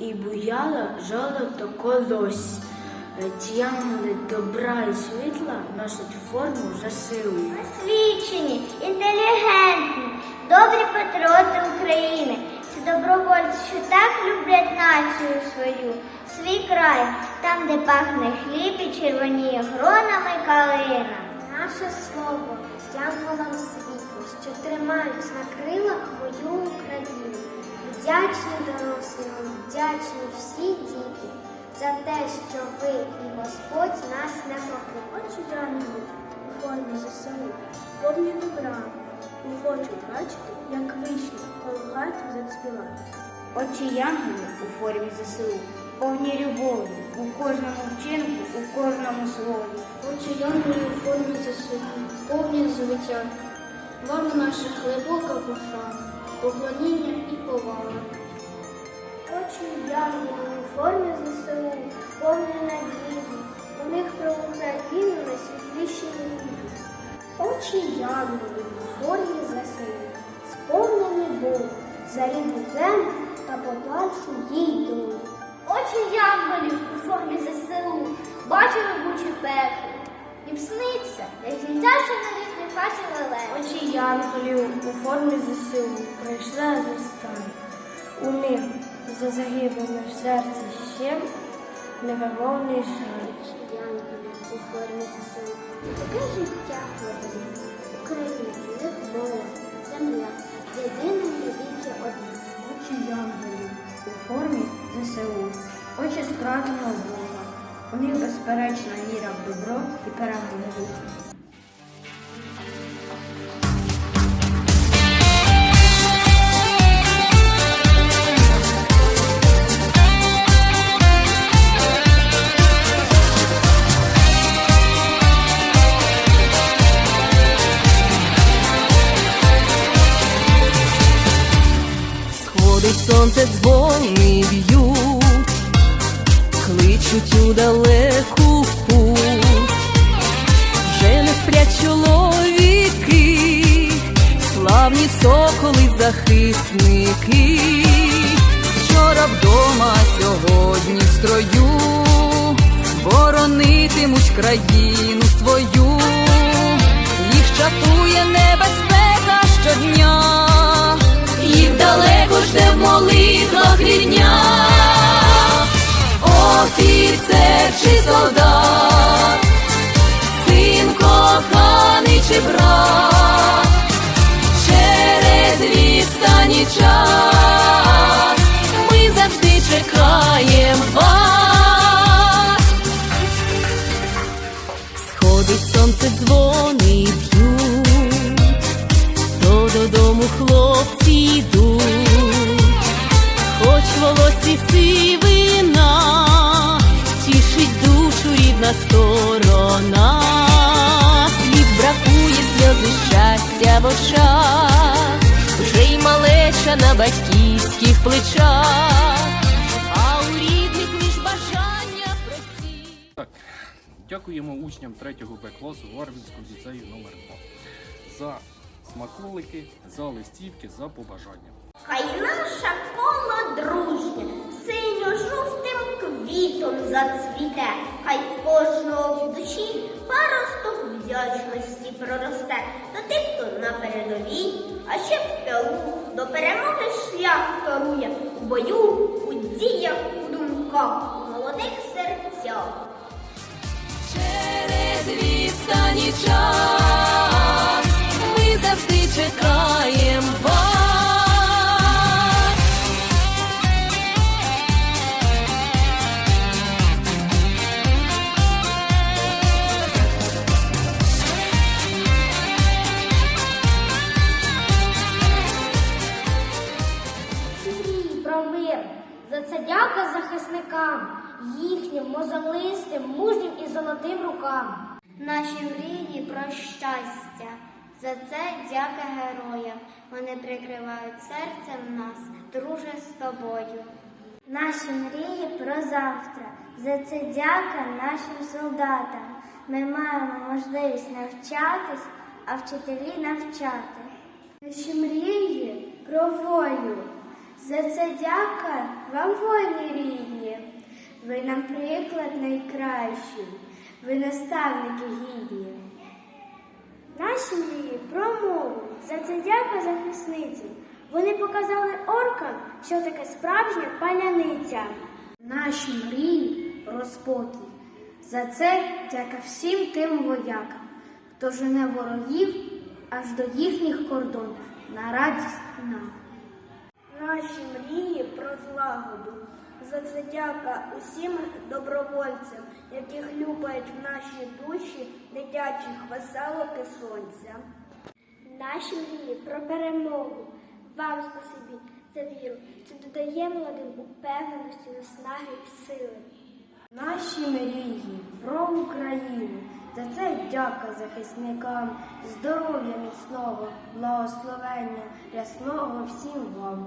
і буяло золото колось. Е, Ці янголи добра і світла носять форму ЗСУ. Освічені, інтелігентні, добрі патріоти України. Це добровольці, що так люблять націю свою, свій край, там, де пахне хліб і червоніє гронами калина. Наше слово янголам світла, що тримають на Україну. Вдячні дорослі, вам, вдячні всі діти за те, що ви і Господь нас не покинув. Хочу янголів у формі ЗСУ, повні добра, і хочу бачити, як вишні коло хати зацвіла. Очі янголів у формі ЗСУ, повні любові у кожному вчинку, у кожному слові. Очі янголів у формі ЗСУ, повні звиття. Вам наша глибока пошана, поклоніння і повага. Очі янголів у формі ЗСУ, повні надії. У них про Україну найсвітліші мрії. Очі янголів у формі ЗСУ, сповнені болю за рідну землю та подальшу їй долю. Очі янголів у формі ЗСУ бачили бучі пекло. Їм сниться, як злітався на літній хаті леле. Очі янголів у формі ЗСУ прийшла застань. У них за загиблими в серці ще невимовний жаль. Янголів у формі ЗСУ. Це таке життя глибини. Україна, в них мова, земля, єдина навіки одна. Очі янголів у формі ЗСУ, очі справжнього Бога. У них безперечна віра в добро і перемогу. Захисники, вчора вдома, сьогодні в строю, боронитимуть країну свою, їх чатує небезпека щодня. Їх далеко жде в молитвах рідня, офіцер чи солдат, син коханий чи брат, чекаєм вас. Сходить сонце, дзвони б'ють, то додому хлопці йдуть, хоч в волосі сивина, тішить душу рідна сторона, слів бракує сльози щастя в очах, вже й малеча на батьківських плечах, дякуємо учням 3 Б класу Варвінського ліцею номер 2 за смаколики, за листівки, за побажання. Хай наша коло дружня синьо-жовтим квітом зацвіте, хай в кожного в душі паросток вдячності проросте. До тих, хто на передовій, а ще в тилу до перемоги шлях торує. У бою, у діях, у думках, молодих ми завжди чекаєм вас. Мрії про мир. За це дяка захисникам, їхнім мозолистим, мужнім і золотим рукам. Наші мрії про щастя. За це дяка героям. Вони прикривають серцем нас, друже з тобою. Наші мрії про завтра. За це дяка нашим солдатам. Ми маємо можливість навчатись, а вчителі навчати. Наші мрії про волю. За це дяка вам воїни рідні. Ви нам приклад найкращий, ви наставники гідні. Наші мрії про мову, за це дяка захисниці. Вони показали оркам, що таке справжня паляниця. Наші мрії про спокій. За це дяка всім тим воякам, хто жене ворогів аж до їхніх кордонів на радість нам. Наші мрії про злагоду. За це дяка усім добровольцям, яких люблять в наші душі дитячих веселок і сонця. Наші мрії про перемогу. Вам спасибі за віру. Це додає молодим упевненості, наснаги і сили. Наші мрії про Україну. За це дяка захисникам, здоров'я міцного, благословення рясного всім вам.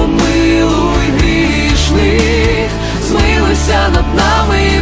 помилуй грішних, змилися над нами і